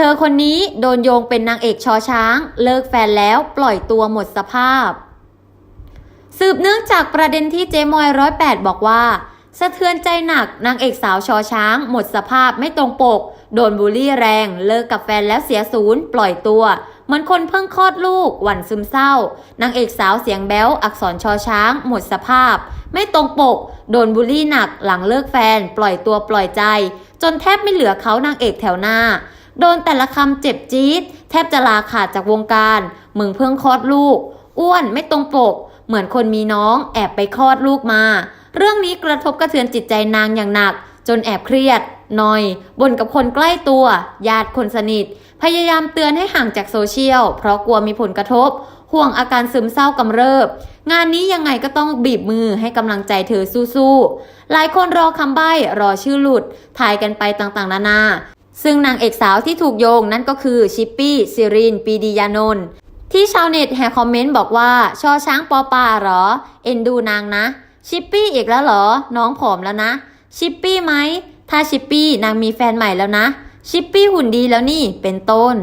เธอคนนี้โดนโยงเป็นนางเอกชอช้าง เลิกแฟนแล้วปล่อยตัวหมดสภาพ สืบเนื่องจากประเด็นที่เจมอยร้อยแปดบอกว่า สะเทือนใจหนักนางเอกสาวชอช้าง หมดสภาพไม่ตรงปก โดนบูลลี่แรง เลิกกับแฟนแล้วเสียศูนย์ ปล่อยตัวเหมือนคนเพิ่งคลอดลูก หวั่นซึมเศร้านางเอกสาวเสียงแบ๊วอักษรชอช้าง หมดสภาพ ไม่ตรงปก โดนบูลลี่หนัก หลังเลิกแฟน ปล่อยตัวปล่อยใจ จนแทบไม่เหลือเขานางเอกแถวหน้า โดนแต่ละคำเจ็บจี๊ดแทบจะลาขาดจากวงการ มึงเพิ่งคลอดลูก อ้วนไม่ตรงปก เหมือนคนมีน้อง แอบไปคลอดลูกมา เรื่องนี้กระทบกระเทือนจิตใจนางอย่างหนัก จนแอบเครียดหนอยบ่นกับคนใกล้ตัว ญาติคนสนิท พยายามเตือนให้ห่างจากโซเชียล เพราะกลัวมีผลกระทบ ห่วงอาการซึมเศร้ากำเริบ งานนี้ยังไงก็ต้องบีบมือให้กำลังใจเธอสู้ๆ หลายคนรอคำใบ้รอชื่อหลุด ถ่ายกันไปต่างๆ นานา ซึ่งนางเอกสาวที่ถูกโยงนั่นก็คือชิปปี้ซิรินปีดียานนท์ที่ชาวเน็ตแห่คอมเมนต์บอกว่าชอช้างปอปาเหรอ เอ็นดูนางนะ ชิปปี้อีกแล้วเหรอ น้องผอมแล้วนะ ชิปปี้ไหมถ้าชิปปี้นางมีแฟนใหม่แล้วนะ ชิปปี้หุ่นดีแล้วนี่เป็นต้น